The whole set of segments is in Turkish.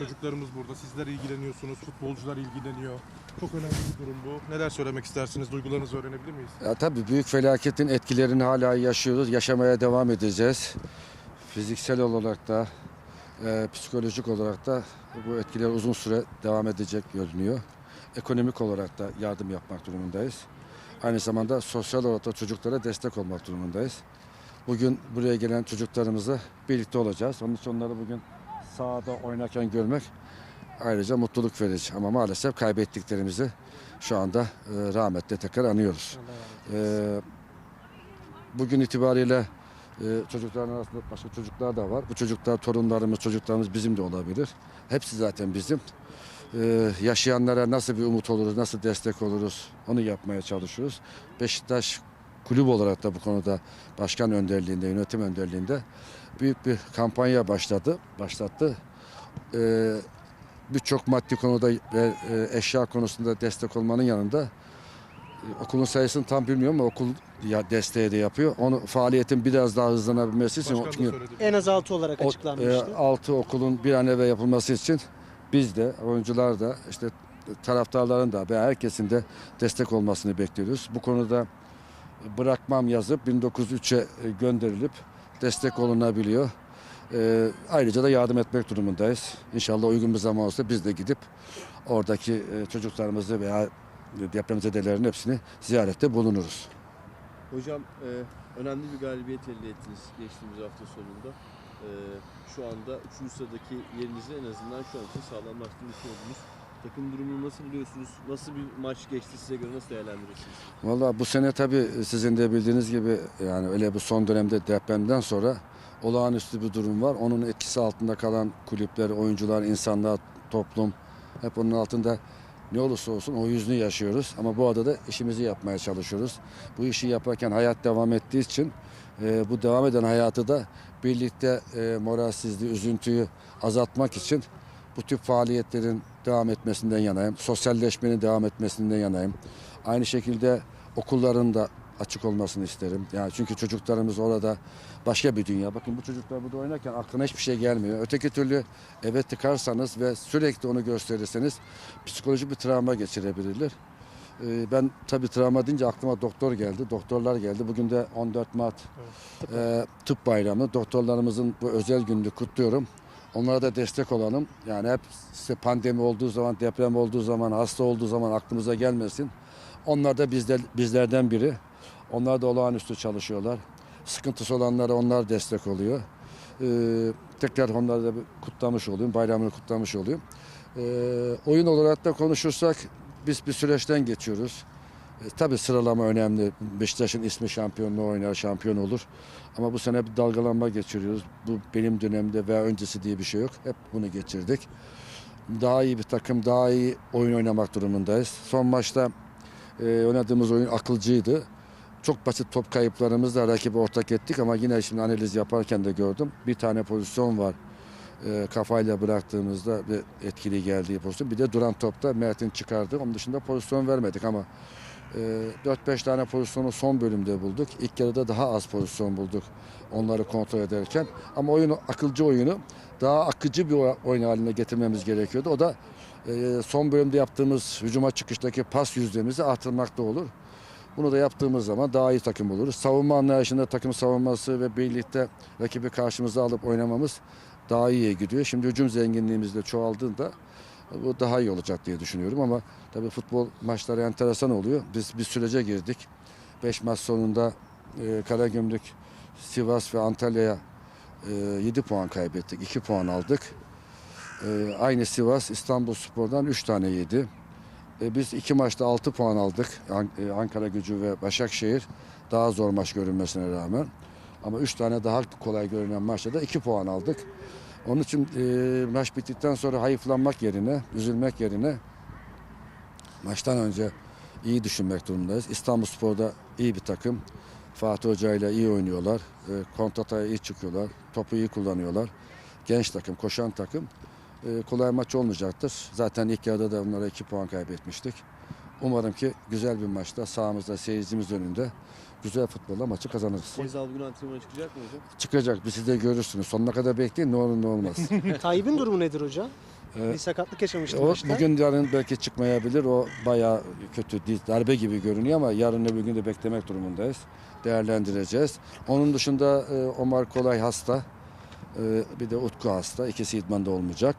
Çocuklarımız burada. Sizler ilgileniyorsunuz. Futbolcular ilgileniyor. Çok önemli bir durum bu. Neler söylemek istersiniz? Duygularınızı öğrenebilir miyiz? Ya tabii büyük felaketin etkilerini hala yaşıyoruz. Yaşamaya devam edeceğiz. Fiziksel olarak da, e, psikolojik olarak da bu etkiler uzun süre devam edecek görünüyor. Ekonomik olarak da yardım yapmak durumundayız. Aynı zamanda sosyal olarak da çocuklara destek olmak durumundayız. Bugün buraya gelen çocuklarımızla birlikte olacağız. Onun için onları bugün sahada oynarken görmek ayrıca mutluluk verici. Ama maalesef kaybettiklerimizi şu anda e, rahmetle tekrar anıyoruz. Ee, bugün itibariyle e, çocukların arasında başka çocuklar da var. Bu çocuklar torunlarımız, çocuklarımız bizim de olabilir. Hepsi zaten bizim. Ee, yaşayanlara nasıl bir umut oluruz, nasıl destek oluruz onu yapmaya çalışıyoruz. Beşiktaş kulüp olarak da bu konuda başkan önderliğinde, yönetim önderliğinde büyük bir kampanya başladı, başlattı. Ee, Birçok maddi konuda ve e, eşya konusunda destek olmanın yanında okulun sayısını tam bilmiyorum ama okul ya desteği de yapıyor. Onu faaliyetin biraz daha hızlanabilmesi için Başkan da çünkü söyledi. En az 6 olarak o, açıklanmıştı. e, altı okulun bir an evvel yapılması için biz de oyuncular da işte taraftarların da ve herkesin de destek olmasını bekliyoruz. Bu konuda bırakmam yazıp 1903'e gönderilip destek olunabiliyor. E, ayrıca da yardım etmek durumundayız. İnşallah uygun bir zaman olsa biz de gidip oradaki e, çocuklarımızı veya depremzedelerin hepsini ziyarette bulunuruz. Hocam e, önemli bir galibiyet elde ettiniz geçtiğimiz hafta sonunda. E, şu anda 3. sıradaki yerinizi en azından şu an için sağlamlaştırmış oldunuz. Takım durumunu nasıl buluyorsunuz? Nasıl bir maç geçti size göre nasıl değerlendirirsiniz? Valla bu sene tabii sizin de bildiğiniz gibi yani öyle bu son dönemde depremden sonra olağanüstü bir durum var. Onun etkisi altında kalan kulüpler, oyuncular, insanlar, toplum hep onun altında ne olursa olsun o yüzünü yaşıyoruz. Ama bu adada işimizi yapmaya çalışıyoruz. Bu işi yaparken hayat devam ettiği için e, bu devam eden hayatı da birlikte e, moralsizliği, üzüntüyü azaltmak için bu tip faaliyetlerin devam etmesinden yanayım. Sosyalleşmenin devam etmesinden yanayım. Aynı şekilde okulların da açık olmasını isterim. Yani çünkü çocuklarımız orada başka bir dünya. Bakın bu çocuklar burada oynarken aklına hiçbir şey gelmiyor. Öteki türlü eve tıkarsanız ve sürekli onu gösterirseniz psikolojik bir travma geçirebilirler. Ee, Ben tabii travma deyince aklıma doktor geldi, doktorlar geldi. Bugün de 14 Mart e, Tıp Bayramı. Doktorlarımızın bu özel gününü kutluyorum. Onlara da destek olalım. Yani hep işte pandemi olduğu zaman, deprem olduğu zaman, hasta olduğu zaman aklımıza gelmesin. Onlar da bizler, bizlerden biri. Onlar da olağanüstü çalışıyorlar. Sıkıntısı olanlara onlar destek oluyor. Ee, tekrar onları da kutlamış olayım, bayramını kutlamış olayım. Ee, oyun olarak da konuşursak biz bir süreçten geçiyoruz. E, tabii sıralama önemli. Beşiktaş'ın ismi şampiyonluğu oynar, şampiyon olur. Ama bu sene bir dalgalanma geçiriyoruz. Bu benim dönemde veya öncesi diye bir şey yok. Hep bunu geçirdik. Daha iyi bir takım, daha iyi oyun oynamak durumundayız. Son maçta e, oynadığımız oyun akılcıydı. Çok basit top kayıplarımızla rakibi ortak ettik ama yine şimdi analiz yaparken de gördüm. Bir tane pozisyon var. E, kafayla bıraktığımızda bir etkili geldiği pozisyon. Bir de duran topta Mert'in çıkardı. Onun dışında pozisyon vermedik ama 4-5 tane pozisyonu son bölümde bulduk. İlk yarıda daha az pozisyon bulduk onları kontrol ederken. Ama oyunu akılcı oyunu daha akıcı bir oy- oyun haline getirmemiz gerekiyordu. O da e, son bölümde yaptığımız hücuma çıkıştaki pas yüzdemizi artırmakta olur. Bunu da yaptığımız zaman daha iyi takım oluruz. Savunma anlayışında takım savunması ve birlikte rakibi karşımıza alıp oynamamız daha iyiye gidiyor. Şimdi hücum zenginliğimiz de çoğaldığında bu daha iyi olacak diye düşünüyorum ama tabii futbol maçları enteresan oluyor. Biz bir sürece girdik. 5 maç sonunda e, Karagümrük, Sivas ve Antalya'ya e, 7 puan kaybettik. 2 puan aldık. E, aynı Sivas İstanbul Spor'dan 3 tane yedi. E, biz iki maçta 6 puan aldık. An- e, Ankara Gücü ve Başakşehir daha zor maç görünmesine rağmen. Ama 3 tane daha kolay görünen maçta da 2 puan aldık. Onun için e, maç bittikten sonra hayıflanmak yerine, üzülmek yerine maçtan önce iyi düşünmek durumundayız. İstanbul Spor'da iyi bir takım. Fatih Hoca ile iyi oynuyorlar. E, kontrataya iyi çıkıyorlar. Topu iyi kullanıyorlar. Genç takım, koşan takım. E, kolay maç olmayacaktır. Zaten ilk yarıda da onlara 2 puan kaybetmiştik. Umarım ki güzel bir maçta sahamızda, seyircimiz önünde güzel futbolla maçı kazanırız. Gezal bugün antrenmana çıkacak mı hocam? Çıkacak, bir siz de görürsünüz. Sonuna kadar bekleyin, ne olur ne olmaz. Tayyip'in durumu nedir hocam? Ee, Bir sakatlık yaşamıştı O maçta. bugün yarın belki çıkmayabilir. O bayağı kötü değil, darbe gibi görünüyor ama yarın öbür gün de beklemek durumundayız. Değerlendireceğiz. Onun dışında e, Omar Kolay hasta. E, bir de Utku hasta. İkisi idmanda olmayacak.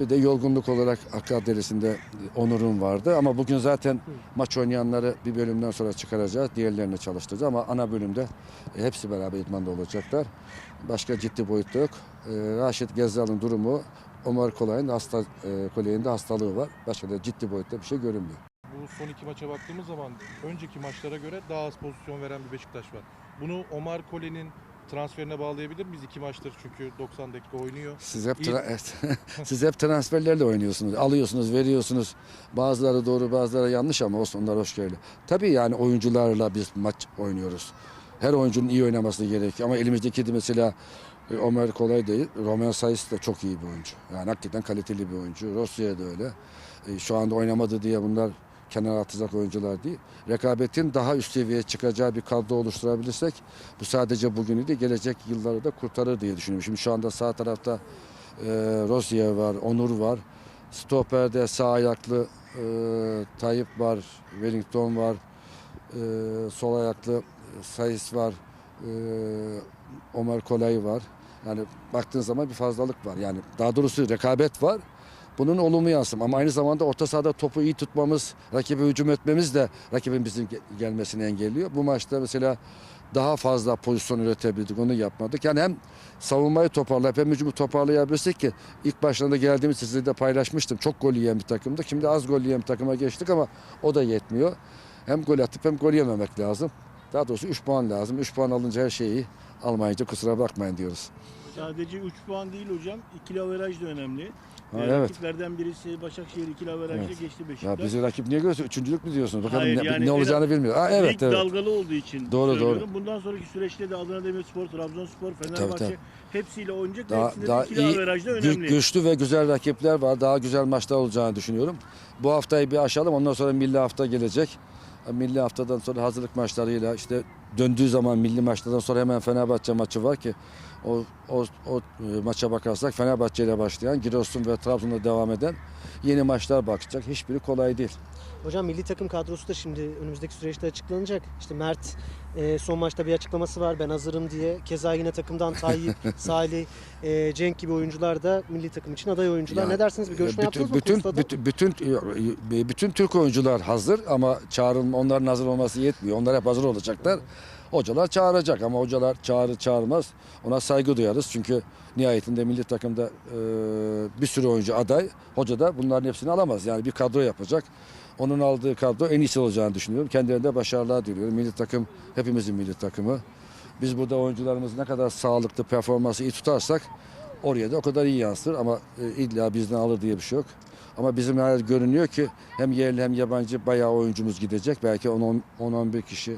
Bir de yorgunluk olarak Akkad Deresi'nde Onur'un vardı. Ama bugün zaten maç oynayanları bir bölümden sonra çıkaracağız. Diğerlerini çalıştıracağız ama ana bölümde e, hepsi beraber idmanda olacaklar. Başka ciddi boyutta yok. E, Raşit Gezzal'ın durumu Omar Kolay'ın hasta e, Kolay'ın hastalığı var. Başka da ciddi boyutta bir şey görünmüyor. Bu son iki maça baktığımız zaman önceki maçlara göre daha az pozisyon veren bir Beşiktaş var. Bunu Omar Kole'nin transferine bağlayabilir miyiz? İki maçtır çünkü 90 dakika oynuyor. Siz hep tra- evet. siz hep transferlerle oynuyorsunuz. Alıyorsunuz, veriyorsunuz. Bazıları doğru, bazıları yanlış ama olsun onlar hoş geliyor. Tabii yani oyuncularla biz maç oynuyoruz. Her oyuncunun iyi oynaması gerekiyor ama elimizdeki de mesela e, Ömer Kolay değil. Roman Sayıs da çok iyi bir oyuncu. Yani hakikaten kaliteli bir oyuncu. Rossi'ye de öyle. E, Şu anda oynamadı diye bunlar kenara atacak oyuncular değil. Rekabetin daha üst seviyeye çıkacağı bir kadro oluşturabilirsek bu sadece bugünü değil gelecek yılları da kurtarır diye düşünüyorum. Şimdi şu anda sağ tarafta e, Rozier var, Onur var. Stoper'de sağ ayaklı e, Tayyip var, Wellington var. E, sol ayaklı Sayıs var. E, Ömer Kolay var. Yani baktığın zaman bir fazlalık var. Yani daha doğrusu rekabet var. Bunun olumlu yansım ama aynı zamanda orta sahada topu iyi tutmamız, rakibe hücum etmemiz de rakibin bizim ge- gelmesini engelliyor. Bu maçta mesela daha fazla pozisyon üretebildik, onu yapmadık. Yani hem savunmayı toparlayıp hem hücumu toparlayabilirsek ki ilk başlarında geldiğimiz sizle de paylaşmıştım. Çok gol yiyen bir takımdı. Şimdi az gol yiyen bir takıma geçtik ama o da yetmiyor. Hem gol atıp hem gol yememek lazım. Daha doğrusu 3 puan lazım. 3 puan alınca her şeyi almayınca kusura bakmayın diyoruz. Sadece 3 puan değil hocam. İkili averaj da önemli. Ha, Ee, evet. Rakiplerden birisi Başakşehir ikili averajla Evet. geçti Ya Beşiktaş. bizi rakip niye görüyorsun? Üçüncülük mü diyorsunuz? Bakalım Hayır, ne, yani ne en olacağını bilmiyor. Ha, evet Lig evet. dalgalı olduğu için Doğru, söylüyorum. Bundan sonraki süreçte de Adana Demirspor, Trabzonspor, Fenerbahçe tabii. hepsiyle oynayacak. ve Daha, hepsinde de daha ikili iyi, averaj da gü- önemli. güçlü ve güzel rakipler var. Daha güzel maçlar olacağını düşünüyorum. Bu haftayı bir aşalım. Ondan sonra milli hafta gelecek. Milli haftadan sonra hazırlık maçlarıyla işte döndüğü zaman milli maçlardan sonra hemen Fenerbahçe maçı var ki o, o, o e, maça bakarsak Fenerbahçe ile başlayan Giresun ve Trabzon'da devam eden yeni maçlar bakacak. Hiçbiri kolay değil. Hocam milli takım kadrosu da şimdi önümüzdeki süreçte açıklanacak. İşte Mert e, son maçta bir açıklaması var ben hazırım diye. Keza yine takımdan Tayyip, Salih, e, Cenk gibi oyuncular da milli takım için aday oyuncular. Yani, ne dersiniz? Bir görüşme E, yaptınız mı? bütün, Kusta'da? bütün, bütün, bütün, bütün Türk oyuncular hazır ama çağrılma, onların hazır olması yetmiyor. Onlar hep hazır olacaklar. Hocalar çağıracak ama hocalar çağırır çağırmaz ona saygı duyarız. Çünkü nihayetinde milli takımda e, bir sürü oyuncu aday. Hoca da bunların hepsini alamaz. Yani bir kadro yapacak. Onun aldığı kadro en iyisi olacağını düşünüyorum. Kendilerine başarılar diliyorum. Milli takım hepimizin milli takımı. Biz burada oyuncularımız ne kadar sağlıklı performansı iyi tutarsak oraya da o kadar iyi yansır ama e, illa bizden alır diye bir şey yok. Ama bizim hala görünüyor ki hem yerli hem yabancı bayağı oyuncumuz gidecek. Belki 10-11 kişi,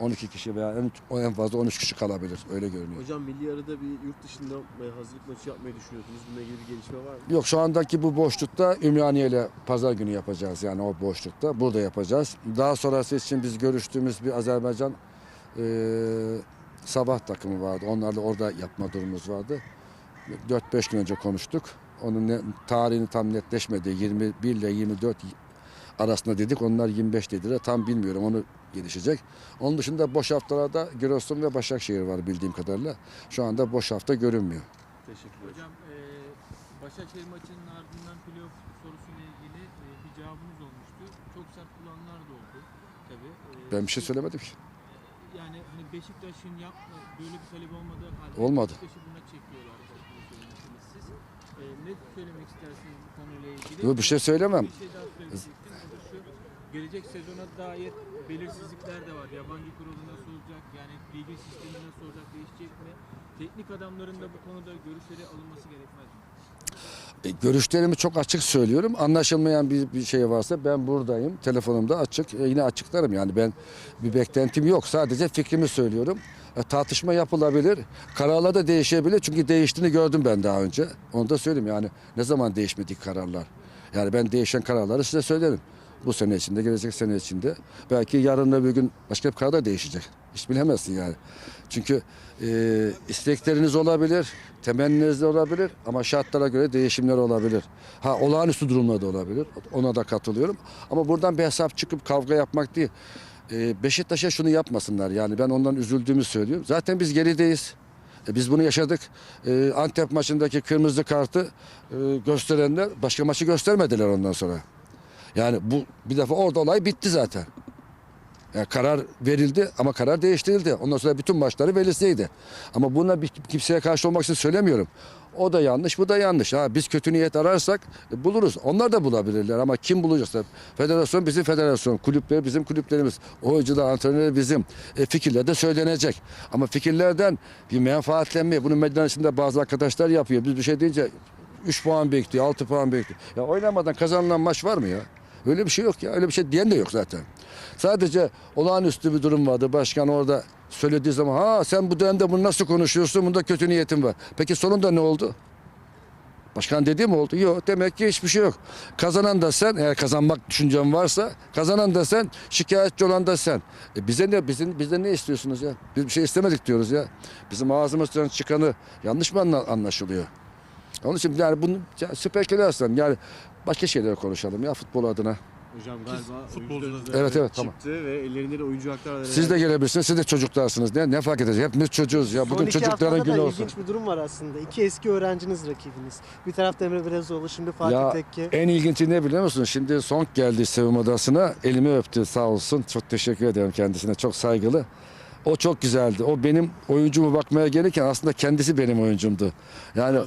12 kişi veya en, en fazla 13 kişi kalabilir. Öyle görünüyor. Hocam milli arada bir yurt dışında e, hazırlık maçı yapmayı düşünüyorsunuz. Bununla ilgili bir gelişme var mı? Yok şu andaki bu boşlukta Ümraniye ile pazar günü yapacağız. Yani o boşlukta. Burada yapacağız. Daha sonrası için biz görüştüğümüz bir Azerbaycan e, sabah takımı vardı. Onlarla orada yapma durumumuz vardı. 4-5 gün önce konuştuk. Onun ne, tarihini tam netleşmedi. 21 ile 24 arasında dedik. Onlar 25 dediler. Tam bilmiyorum. Onu gelişecek. Onun dışında boş haftalarda Giresun ve Başakşehir var bildiğim kadarıyla. Şu anda boş hafta görünmüyor. Teşekkürler. Hocam e, Başakşehir maçının ardından playoff sorusuyla ilgili e, bir cevabınız olmuştu. Çok sert kullananlar da oldu tabii. E, Ben bir şey söylemedim ki. Yani hani Beşiktaş'ın yapma böyle bir talep olmadığı halde Olmadı. Beşiktaş'ı buna çekiyorlar. bunu söylemiştiniz siz. E, ne söylemek istersiniz bu konuyla ilgili? Yok, bir şey söylemem. Bir şey daha şu. Gelecek sezona dair belirsizlikler de var. Yabancı kuralı nasıl olacak? Yani ligin sistemi nasıl olacak? Değişecek mi? Teknik adamların da bu konuda görüşleri alınması gerekmez mi? E, Görüşlerimi çok açık söylüyorum. Anlaşılmayan bir, bir şey varsa ben buradayım. Telefonumda açık. E, yine açıklarım yani ben bir beklentim yok. Sadece fikrimi söylüyorum. E, tartışma yapılabilir. Kararlar da değişebilir. Çünkü değiştiğini gördüm ben daha önce. Onu da söyleyeyim yani ne zaman değişmedi kararlar. Yani ben değişen kararları size söylerim. Bu sene içinde, gelecek sene içinde. Belki yarın öbür gün başka bir karar değişecek. Hiç bilemezsin yani. Çünkü e, istekleriniz olabilir, temenniniz de olabilir ama şartlara göre değişimler olabilir. Ha olağanüstü durumlar da olabilir. Ona da katılıyorum. Ama buradan bir hesap çıkıp kavga yapmak değil. E, Beşiktaş'a şunu yapmasınlar. Yani ben ondan üzüldüğümü söylüyorum. Zaten biz gerideyiz. E, biz bunu yaşadık. E, Antep maçındaki kırmızı kartı e, gösterenler başka maçı göstermediler ondan sonra. Yani bu bir defa orada olay bitti zaten. Yani karar verildi ama karar değiştirildi. Ondan sonra bütün maçları verilseydi. Ama buna bir kimseye karşı olmak için söylemiyorum. O da yanlış, bu da yanlış. Ha, biz kötü niyet ararsak e, buluruz. Onlar da bulabilirler ama kim bulacaksa? Federasyon bizim federasyon, kulüpler bizim kulüplerimiz, oyuncular, antrenörler bizim. E, fikirler de söylenecek. Ama fikirlerden bir menfaatlenme, bunu medyanın içinde bazı arkadaşlar yapıyor. Biz bir şey deyince 3 puan bekliyor, 6 puan bekliyor. Ya oynamadan kazanılan maç var mı ya? Öyle bir şey yok ya. Öyle bir şey diyen de yok zaten. Sadece olağanüstü bir durum vardı. Başkan orada söylediği zaman ha sen bu dönemde bunu nasıl konuşuyorsun? Bunda kötü niyetin var. Peki sonunda ne oldu? Başkan dediği mi oldu? Yok. Demek ki hiçbir şey yok. Kazanan da sen, eğer kazanmak düşüncen varsa, kazanan da sen, şikayetçi olan da sen. E bize ne, bizim, bizden ne istiyorsunuz ya? Biz bir şey istemedik diyoruz ya. Bizim ağzımızdan çıkanı yanlış mı anla- anlaşılıyor? Onun için yani bunu ya, spekülasyon yani başka şeyler konuşalım ya futbol adına. Hocam galiba futbolcular- Evet, da evet, tamam. çıktı ve ellerinde de oyuncu hakları. Siz de gelebilirsiniz. Siz de çocuklarsınız. Ne, ne fark edecek? Hepimiz çocuğuz ya. Bugün çocukların günü da olsun. ilginç bir durum var aslında. İki eski öğrenciniz rakibiniz. Bir tarafta Emre Belezoğlu, şimdi Fatih Ya, Tekke. En ilginci ne biliyor musun? Şimdi Song geldi sevim odasına. Elimi öptü sağ olsun. Çok teşekkür ederim kendisine. Çok saygılı. O çok güzeldi. O benim oyuncumu bakmaya gelirken aslında kendisi benim oyuncumdu. Yani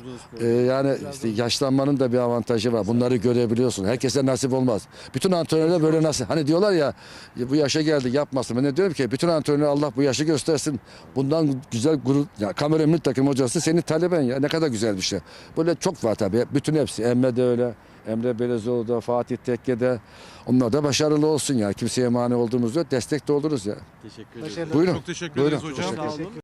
e, yani işte yaşlanmanın da bir avantajı var. Bunları görebiliyorsun. Herkese nasip olmaz. Bütün antrenörler böyle nasip. Hani diyorlar ya "Ya bu yaşa geldi yapmasın. Ben de diyorum ki bütün antrenörler Allah bu yaşı göstersin. Bundan güzel gurur. Ya kamera milli takım hocası senin taleben ya. Ne kadar güzel bir şey. Böyle çok var tabii. Bütün hepsi. Emre de öyle. Emre Belezoğlu da, Fatih Tekke de. Onlar da başarılı olsun ya. Kimseye mani olduğumuz yok. Destek de oluruz ya. Teşekkür ederim. Buyurun. Çok teşekkür Buyurun. ederiz hocam. Teşekkür Teşekkür